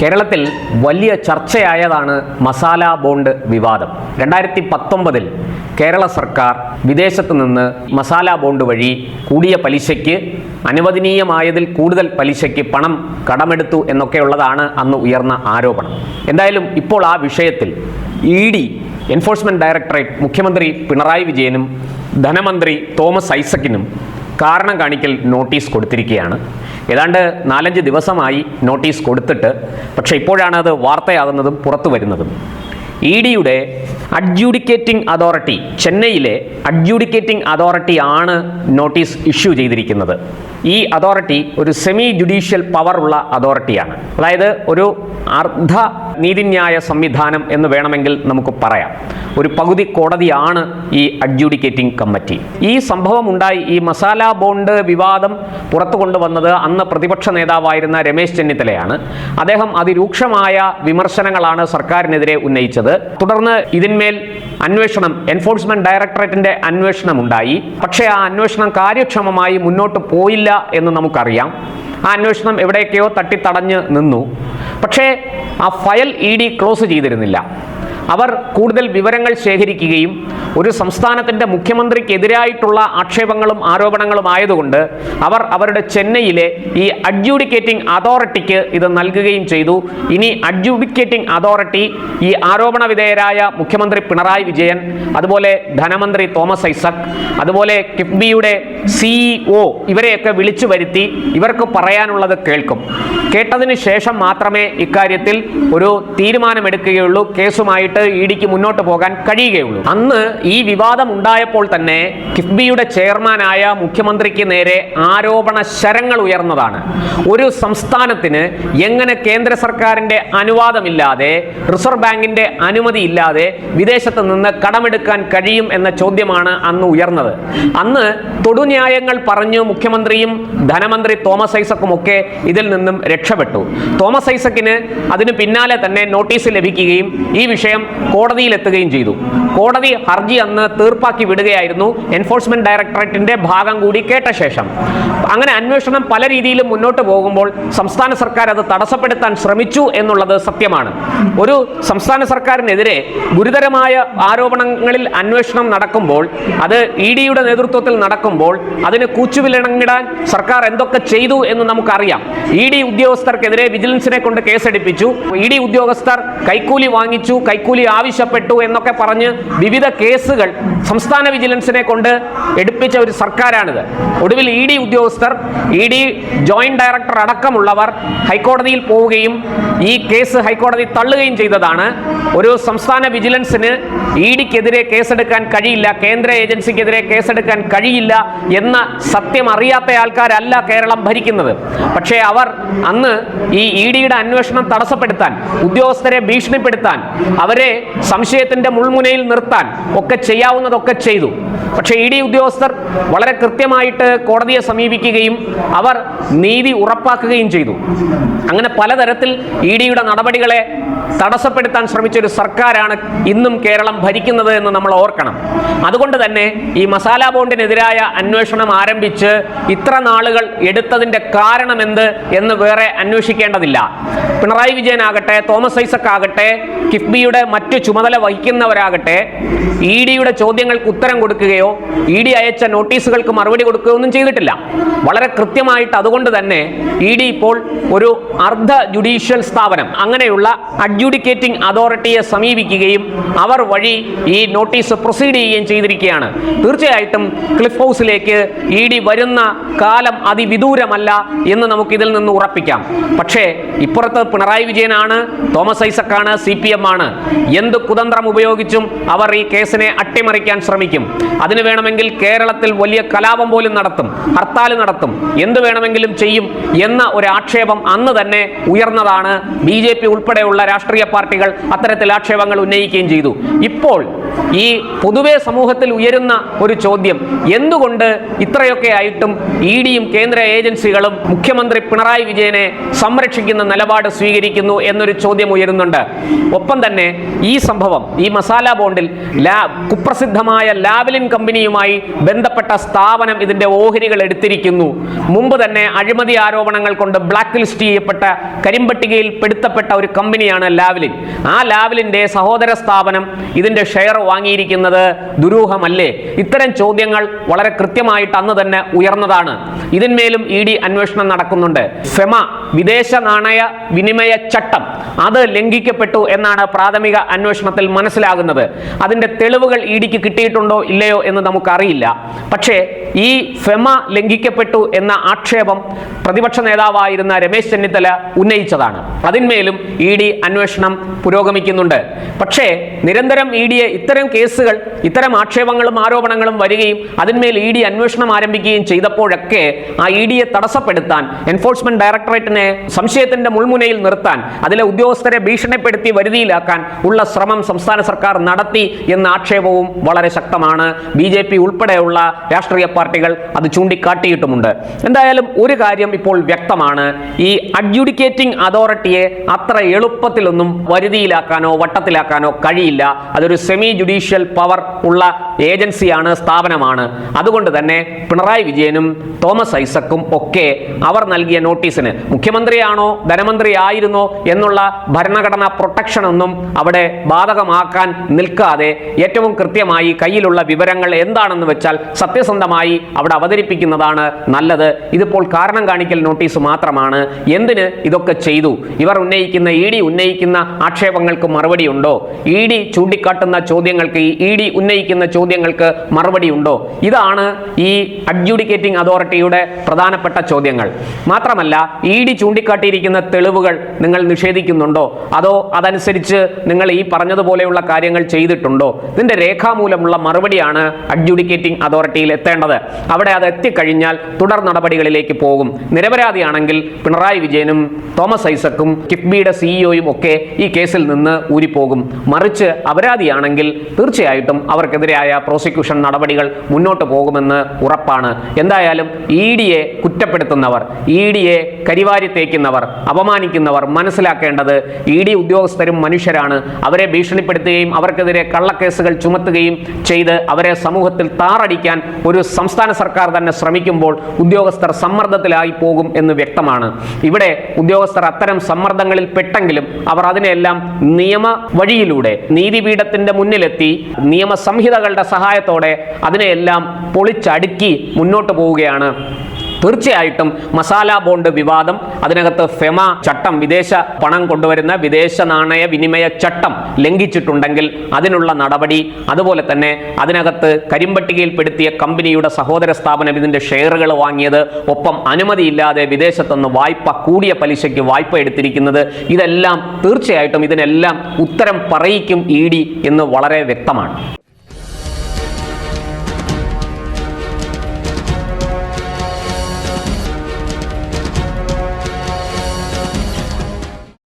കേരളത്തിൽ വലിയ ചർച്ചയായതാണ് മസാല ബോണ്ട് വിവാദം. രണ്ടായിരത്തി പത്തൊമ്പതിൽ കേരള സർക്കാർ വിദേശത്ത് നിന്ന് മസാല ബോണ്ട് വഴി കൂടിയ പലിശയ്ക്ക് അനുവദനീയമായതിൽ കൂടുതൽ പലിശയ്ക്ക് പണം കടമെടുത്തു എന്നൊക്കെയുള്ളതാണ് അന്ന് ഉയർന്ന ആരോപണം. എന്തായാലും ഇപ്പോൾ ആ വിഷയത്തിൽ ഇ ഡി എൻഫോഴ്സ്മെന്റ് ഡയറക്ടറേറ്റ് മുഖ്യമന്ത്രി പിണറായി വിജയനും ധനമന്ത്രി തോമസ് ഐസക്കിനും കാരണം കാണിക്കൽ നോട്ടീസ് കൊടുത്തിരിക്കുകയാണ്. ഏതാണ്ട് നാലഞ്ച് ദിവസമായി നോട്ടീസ് കൊടുത്തിട്ട് പക്ഷേ ഇപ്പോഴാണ് അത് വാർത്തയാകുന്നതും പുറത്തു വരുന്നതും. ഇ ഡിയുടെ അഡ്ജൂഡിക്കേറ്റിംഗ് അതോറിറ്റി ചെന്നൈയിലെ അഡ്ജൂഡിക്കേറ്റിംഗ് അതോറിറ്റി ആണ് നോട്ടീസ് ഇഷ്യൂ ചെയ്തിരിക്കുന്നത്. ഈ അതോറിറ്റി ഒരു സെമി ജുഡീഷ്യൽ പവർ ഉള്ള അതോറിറ്റിയാണ്. അതായത് ഒരു അർദ്ധ നീതിന്യായ സംവിധാനം എന്ന് വേണമെങ്കിൽ നമുക്ക് പറയാം. ഒരു പകുതി കോടതിയാണ് ഈ അഡ്ജുഡിക്കേറ്റിംഗ് കമ്മിറ്റി ഈ സംഭവം ഉണ്ടായി ഈ മസാല ബോണ്ട് വിവാദം പുറത്തു കൊണ്ടുവന്നത് അന്ന് പ്രതിപക്ഷ നേതാവായിരുന്ന രമേശ് ചെന്നിത്തലയാണ്. അദ്ദേഹം അതിരൂക്ഷമായ വിമർശനങ്ങളാണ് സർക്കാരിനെതിരെ ഉന്നയിച്ചത്. തുടർന്ന് ഇതിന്മേൽ അന്വേഷണം എൻഫോഴ്സ്മെന്റ് ഡയറക്ടറേറ്റിന്റെ അന്വേഷണം ഉണ്ടായി പക്ഷേ ആ അന്വേഷണം കാര്യക്ഷമമായി മുന്നോട്ട് പോയില്ല എന്ന് നമുക്കറിയാം. ആ അന്വേഷണം എവിടെയൊക്കെയോ തട്ടിത്തടഞ്ഞ് നിന്നു. പക്ഷേ ആ ഫയൽ ഇ ഡി ക്ലോസ് ചെയ്തിരുന്നില്ല. അവർ കൂടുതൽ വിവരങ്ങൾ ശേഖരിക്കുകയും ഒരു സംസ്ഥാനത്തിന്റെ മുഖ്യമന്ത്രിക്കെതിരായിട്ടുള്ള ആക്ഷേപങ്ങളും ആരോപണങ്ങളും ആയതുകൊണ്ട് അവർ അവരുടെ ചെന്നൈയിലെ ഈ അഡ്ജൂഡിക്കേറ്റിംഗ് അതോറിറ്റിക്ക് ഇത് നൽകുകയും ചെയ്തു. ഇനി അഡ്ജൂഡിക്കേറ്റിംഗ് അതോറിറ്റി ഈ ആരോപണ വിധേയരായ മുഖ്യമന്ത്രി പിണറായി വിജയൻ അതുപോലെ ധനമന്ത്രി തോമസ് ഐസക് അതുപോലെ കിഫ്ബിയുടെ സിഇഒ ഇവരെയൊക്കെ വിളിച്ചു വരുത്തി ഇവർക്ക് പറയാനുള്ളത് കേൾക്കും. കേട്ടതിന് ശേഷം മാത്രമേ ഇക്കാര്യത്തിൽ ഒരു തീരുമാനമെടുക്കുകയുള്ളൂ. കേസുമായിട്ട് ഇ ഡിക്ക് മുന്നോട്ട് പോകാൻ കഴിയുകയുള്ളൂ. അന്ന് ഈ വിവാദം ഉണ്ടായപ്പോൾ തന്നെ കിഫ്ബിയുടെ ചെയർമാനായ മുഖ്യമന്ത്രിക്ക് നേരെ ആരോപണ ശരങ്ങൾ ഉയർന്നതാണ്. ഒരു സംസ്ഥാനത്തിന് എങ്ങനെ കേന്ദ്ര സർക്കാരിന്റെ അനുവാദമില്ലാതെ റിസർവ് ബാങ്കിന്റെ അനുമതി ഇല്ലാതെ വിദേശത്ത് നിന്ന് കടമെടുക്കാൻ കഴിയും എന്ന ചോദ്യമാണ് അന്ന് ഉയർന്നത്. അന്ന് തൊടുന്യായങ്ങൾ പറഞ്ഞു മുഖ്യമന്ത്രിയും ധനമന്ത്രി തോമസ് ഐസക്കും ഒക്കെ ഇതിൽ നിന്നും രക്ഷപ്പെട്ടു. തോമസ് ഐസക്കിന് അതിന് പിന്നാലെ തന്നെ നോട്ടീസ് ലഭിക്കുകയും ഈ വിഷയം കോടതിയിലെത്തുകയും ചെയ്തു. കോടതി ഹർജി അന്ന് തീർപ്പാക്കി വിടുകയായിരുന്നു. എൻഫോഴ്സ്മെന്റ് ഡയറക്ടറേറ്റിന്റെ ഭാഗം കൂടി കേട്ട ശേഷം. അങ്ങനെ അന്വേഷണം പല രീതിയിലും മുന്നോട്ട് പോകുമ്പോൾ സംസ്ഥാന സർക്കാർ അത് തടസ്സപ്പെടുത്താൻ ശ്രമിച്ചു എന്നുള്ളത് സത്യമാണ്. ഒരു സംസ്ഥാന സർക്കാരിനെതിരെ ഗുരുതരമായ ആരോപണങ്ങളിൽ അന്വേഷണം നടക്കുമ്പോൾ അത് ഇ ഡിയുടെ നേതൃത്വത്തിൽ നടക്കുമ്പോൾ അതിന് കൂച്ചുവിലങ്ങിടാൻ സർക്കാർ എന്തൊക്കെ ചെയ്തു എന്ന് നമുക്കറിയാം. ഇ ഡി ഉദ്യോഗസ്ഥർക്കെതിരെ വിജിലൻസിനെ കൊണ്ട് കേസെടുപ്പിച്ചു. ഇ ഡി ഉദ്യോഗസ്ഥർ കൈക്കൂലി വാങ്ങിച്ചു. കൈക്കൂലി ആവശ്യപ്പെട്ടു എന്നൊക്കെ പറഞ്ഞ് വിവിധ കേസുകൾ സംസ്ഥാന വിജിലൻസിനെ കൊണ്ട് എടുപ്പിച്ച ഒരു സർക്കാരാണിത്. ഒടുവിൽ ഇ ഡി ഉദ്യോഗസ്ഥർ ഇ ഡി ജോയിന്റ് ഡയറക്ടർ അടക്കമുള്ളവർ ഹൈക്കോടതിയിൽ പോവുകയും ഈ കേസ് ഹൈക്കോടതി തള്ളുകയും ചെയ്തതാണ്. ഒരു സംസ്ഥാന വിജിലൻസിന് ഇ ഡിക്കെതിരെ കേസെടുക്കാൻ കഴിയില്ല കേന്ദ്ര ഏജൻസിക്കെതിരെ കേസെടുക്കാൻ കഴിയില്ല എന്ന സത്യം അറിയാത്ത ആൾക്കാരല്ല കേരളം ഭരിക്കുന്നത്. പക്ഷേ അവർ അന്ന് ഈ ഇ ഡിയുടെ അന്വേഷണം തടസ്സപ്പെടുത്താൻ ഉദ്യോഗസ്ഥരെ ഭീഷണിപ്പെടുത്താൻ അവരെ സംശയത്തിന്റെ മുൾമുനയിൽ നിർത്താൻ ഒക്കെ ചെയ്യാവുന്നതൊക്കെ ചെയ്തു. പക്ഷേ ഇ ഡി ഉദ്യോഗസ്ഥർ വളരെ കൃത്യമായിട്ട് കോടതിയെ സമീപിക്കുകയും അവർ നീതി ഉറപ്പാക്കുകയും ചെയ്തു. അങ്ങനെ പലതരത്തിൽ ഇ ഡിയുടെ നടപടികളെ തടസ്സപ്പെടുത്താൻ ശ്രമിച്ച ഒരു സർക്കാരാണ് ഇന്നും കേരളം ഭരിക്കുന്നത് എന്ന് നമ്മൾ ഓർക്കണം. അതുകൊണ്ട് തന്നെ ഈ മസാല ബോണ്ടിനെതിരായ അന്വേഷണം ആരംഭിച്ച് ഇത്ര നാളുകൾ എടുത്തതിന്റെ കാരണം എന്ത് എന്ന് വേറെ അന്വേഷിക്കേണ്ടതില്ല. പിണറായി വിജയനാകട്ടെ തോമസ് ഐസക് ആകട്ടെ കിഫ്ബിയുടെ മറ്റു ചുമതല വഹിക്കുന്നവരാകട്ടെ ഇ ഡിയുടെ ചോദ്യങ്ങൾക്ക് ഉത്തരം കൊടുക്കുകയോ ഇ ഡി അയച്ച നോട്ടീസുകൾക്ക് മറുപടി കൊടുക്കുകയോ ഒന്നും ചെയ്തിട്ടില്ല. വളരെ കൃത്യമായിട്ട് അതുകൊണ്ട് തന്നെ ഇ ഡി ഇപ്പോൾ ഒരു അർദ്ധ ജുഡീഷ്യൽ സ്ഥാപനം അങ്ങനെയുള്ള അഡ്ജൂഡിക്കേറ്റിംഗ് അതോറിറ്റിയെ സമീപിക്കുകയും അവർ വഴി ഈ നോട്ടീസ് പ്രൊസീഡ് ചെയ്യുകയും ചെയ്തിരിക്കുകയാണ്. തീർച്ചയായിട്ടും ക്ലിഫ് ഹൗസിലേക്ക് ഇ ഡി വരുന്ന കാലം അതിവിദൂരമല്ല എന്ന് നമുക്കിതിൽ നിന്ന് ഉറപ്പിക്കാം. പക്ഷേ ഇപ്പുറത്ത് പിണറായി വിജയനാണ് തോമസ് ഐസക്കാണ് സി പി എം ആണ്. എന്ത് കുതന്ത്രം ഉപയോഗിച്ചും അവർ ഈ കേസിനെ അട്ടിമറിക്കാൻ ശ്രമിക്കും. അതിന് വേണമെങ്കിൽ കേരളത്തിൽ വലിയ കലാപം പോലും നടത്തും ഹർത്താൽ നടത്തും. എന്ത് വേണമെങ്കിലും ചെയ്യും എന്ന ഒരു ആക്ഷേപം അന്ന് തന്നെ ഉയർന്നതാണ്. ബി ഉൾപ്പെടെയുള്ള രാഷ്ട്രീയ പാർട്ടികൾ അത്തരത്തിൽ ആക്ഷേപങ്ങൾ ഉന്നയിക്കുകയും ചെയ്തു. ഇപ്പോൾ ഈ പൊതുവെ സമൂഹത്തിൽ ഉയരുന്ന ഒരു ചോദ്യം എന്തുകൊണ്ട് ഇത്രയൊക്കെ ആയിട്ടും ഇ ഡിയും കേന്ദ്ര ഏജൻസികളും മുഖ്യമന്ത്രി പിണറായി വിജയനെ സംരക്ഷിക്കുന്ന നിലപാട് സ്വീകരിക്കുന്നു എന്നൊരു ചോദ്യം ഉയരുന്നുണ്ട്. ഒപ്പം തന്നെ ഈ സംഭവം ഈ മസാല ബോണ്ടിൽ ലാ കുപ്രസിദ്ധമായ ലാവലിൻ കമ്പനിയുമായി ബന്ധപ്പെട്ട സ്ഥാപനം ഇതിന്റെ ഓഹരികൾ എടുത്തിരിക്കുന്നു. മുമ്പ് തന്നെ അഴിമതി ആരോപണങ്ങൾ കൊണ്ട് ബ്ലാക്ക് ലിസ്റ്റ് ചെയ്യപ്പെട്ട കരിമ്പട്ടികയിൽ പെടുത്തപ്പെട്ട ഒരു കമ്പനിയാണ് ലാവലിൻ. ആ ലാവലിന്റെ സഹോദര സ്ഥാപനം ഇതിന്റെ ഷെയർ വാങ്ങിയിരിക്കുന്നത് ദുരൂഹമല്ലേ? ഇത്തരം ചോദ്യങ്ങൾ വളരെ കൃത്യമായിട്ട് അന്ന് തന്നെ ഉയർന്നതാണ്. ഇതിന്മേലും ഇ ഡി അന്വേഷണം നടക്കുന്നുണ്ട്. ഫെമ വിദേശ നാണയ വിനിമയ ചട്ടം അത് ലംഘിക്കപ്പെട്ടു എന്നാണ് പ്രാഥമിക അന്വേഷണത്തിൽ മനസ്സിലാകുന്നത്. അതിന്റെ തെളിവുകൾ ഇ ഡിക്ക് കിട്ടിയിട്ടുണ്ടോ ഇല്ലയോ എന്ന് നമുക്കറിയില്ല. പക്ഷേ ഈ ഫെമ ലംഘിക്കപ്പെട്ടു എന്ന ആക്ഷേപം പ്രതിപക്ഷ നേതാവായിരുന്ന രമേശ് ചെന്നിത്തല ഉന്നയിച്ചതാണ്. അതിന്മേലും ഇ ഡി അന്വേഷണം പുരോഗമിക്കുന്നുണ്ട്. പക്ഷേ നിരന്തരം ഇ ഡിയെ ഇത്തരം കേസുകൾ ഇത്തരം ആക്ഷേപങ്ങളും ആരോപണങ്ങളും വരികയും അതിന്മേൽ ഇ ഡി അന്വേഷണം ആരംഭിക്കുകയും ചെയ്തപ്പോഴൊക്കെ ആ ഇ ഡിയെ തടസ്സപ്പെടുത്താൻ എൻഫോഴ്സ്മെന്റ് ഡയറക്ടറേറ്റിനെ സംശയത്തിന്റെ മുൾമുനയിൽ നിർത്താൻ അതിലെ ഉദ്യോഗസ്ഥരെ ഭീഷണിപ്പെടുത്തി വരുതിയിലാക്കാൻ ഉള്ള ശ്രമം സംസ്ഥാന സർക്കാർ നടത്തി എന്ന ആക്ഷേപവും വളരെ ശക്തമാണ്. ബി ജെ പി ഉൾപ്പെടെയുള്ള രാഷ്ട്രീയ പാർട്ടികൾ അത് ചൂണ്ടിക്കാട്ടിയിട്ടുമുണ്ട്. എന്തായാലും ഒരു കാര്യം ഇപ്പോൾ വ്യക്തമാണ്. ഈ അഡ്ജുഡിക്കേറ്റിംഗ് അതോറിറ്റിയെ അത്ര എളുപ്പത്തിലൊന്നും വരുതിയിലാക്കാനോ വട്ടത്തിലാക്കാനോ കഴിയില്ല. അതൊരു സെമി ജുഡീഷ്യൽ പവർ ഉള്ള ഏജൻസിയാണ് സ്ഥാപനമാണ്. അതുകൊണ്ട് തന്നെ പിണറായി വിജയനും തോമസ് ഐസക്കും ഒക്കെ അവർ നൽകിയ നോട്ടീസിന് മുഖ്യമന്ത്രിയാണോ ധനമന്ത്രി ആയിരുന്നോ എന്നുള്ള ഭരണഘടനാ പ്രൊട്ടക്ഷൻ ഒന്നും അവിടെ ബാധകമാക്കാൻ നിൽക്കാതെ ഏറ്റവും കൃത്യമായി കയ്യിലുള്ള വിവരങ്ങൾ എന്താണെന്ന് വെച്ചാൽ സത്യസന്ധമായി അവിടെ അവതരിപ്പിക്കുന്നതാണ് നല്ലത്. ഇതിപ്പോൾ കാരണം കാണിക്കൽ നോട്ടീസ് മാത്രമാണ്. എന്തിന് ഇതൊക്കെ ചെയ്തു? ഇവർ ഉന്നയിക്കുന്ന ഇ ഡി ഉന്നയിക്കുന്ന ആക്ഷേപങ്ങൾക്ക് മറുപടി ഉണ്ടോ ഇ ഡി ചൂണ്ടിക്കാട്ടുന്ന ചോദ്യങ്ങൾക്ക് ഇ ഡി ഉന്നയിക്കുന്ന ചോദ്യങ്ങൾക്ക് മറുപടി ഉണ്ടോ ഇതാണ് ഈ അഡ്ജുഡിക്കേറ്റിംഗ് അതോറിറ്റിയുടെ പ്രധാനപ്പെട്ട ചോദ്യങ്ങൾ. മാത്രമല്ല ഇ ഡി ചൂണ്ടിക്കാട്ടിയിരിക്കുന്ന തെളിവുകൾ നിങ്ങൾ നിഷേധിക്കുന്നുണ്ടോ? അതോ അതനുസരിച്ച് നിങ്ങൾ ഈ പറഞ്ഞതുപോലെയുള്ള കാര്യങ്ങൾ ചെയ്തിട്ടുണ്ടോ? ഇതിന്റെ രേഖാമൂലമുള്ള മറുപടിയാണ് അഡ്ജുഡിക്കേറ്റിംഗ് അതോറിറ്റിയിൽ എത്തേണ്ടത്. അവിടെ അത് എത്തിക്കഴിഞ്ഞാൽ തുടർ നടപടികളിലേക്ക് പോകും. നിരപരാധിയാണെങ്കിൽ പിണറായി വിജയനും തോമസ് ഐസക്കും കിഫ്ബിയുടെ സിഇഒയും ഒക്കെ ഈ കേസിൽ നിന്ന് ഊരിപ്പോകും. മറിച്ച് അപരാധിയാണെങ്കിൽ തീർച്ചയായിട്ടും അവർക്കെതിരായ പ്രോസിക്യൂഷൻ നടപടികൾ മുന്നോട്ട് പോകുമെന്ന് ഉറപ്പാണ്. എന്തായാലും ഇ ഡിയെ കുറ്റപ്പെടുത്തുന്നവർ ഇ ഡിയെ കരിവാരി തേക്കുന്നവർ അപമാനിക്കുന്നവർ മനസ്സിലാക്കേണ്ടത് ഇ ഡി ഉദ്യോഗസ്ഥരും മനുഷ്യരാണ്. അവരെ ഭീഷണിപ്പെടുത്തുകയും അവർക്കെതിരെ കള്ളക്കേസുകൾ ചുമത്തുകയും ചെയ്ത് അവരെ സമൂഹത്തിൽ താറടിക്കാൻ ഒരു സംസ്ഥാന സർക്കാർ തന്നെ ശ്രമിക്കുമ്പോൾ ഉദ്യോഗസ്ഥർ സമ്മർദ്ദത്തിലായി പോകും എന്ന് വ്യക്തമാണ്. ഇവിടെ ഉദ്യോഗസ്ഥർ അത്തരം സമ്മർദ്ദങ്ങളിൽ പെട്ടെങ്കിലും അതിനെല്ലാം നിയമ വഴിയിലൂടെ നീതിപീഠത്തിന്റെ മുന്നിലെത്തി നിയമസംഹിതകളുടെ സഹായത്തോടെ അതിനെയെല്ലാം പൊളിച്ചടുക്കി മുന്നോട്ട് പോവുകയാണ്. തീർച്ചയായിട്ടും മസാല ബോണ്ട് വിവാദം അതിനകത്ത് ഫെമ ചട്ടം വിദേശ പണം കൊണ്ടുവരുന്ന വിദേശ നാണയ വിനിമയ ചട്ടം ലംഘിച്ചിട്ടുണ്ടെങ്കിൽ അതിനുള്ള നടപടി അതുപോലെ തന്നെ അതിനകത്ത് കരിമ്പട്ടികയിൽപ്പെടുത്തിയ കമ്പനിയുടെ സഹോദര സ്ഥാപനം ഇതിന്റെ ഷെയറുകൾ വാങ്ങിയത് ഒപ്പം അനുമതിയില്ലാതെ വിദേശത്തുനിന്ന് വായ്പ കൂടിയ പലിശയ്ക്ക് വായ്പ എടുത്തിരിക്കുന്നത് ഇതെല്ലാം തീർച്ചയായിട്ടും ഇതിനെല്ലാം ഉത്തരം പറയിക്കും ഇ ഡി എന്ന് വളരെ വ്യക്തമാണ്.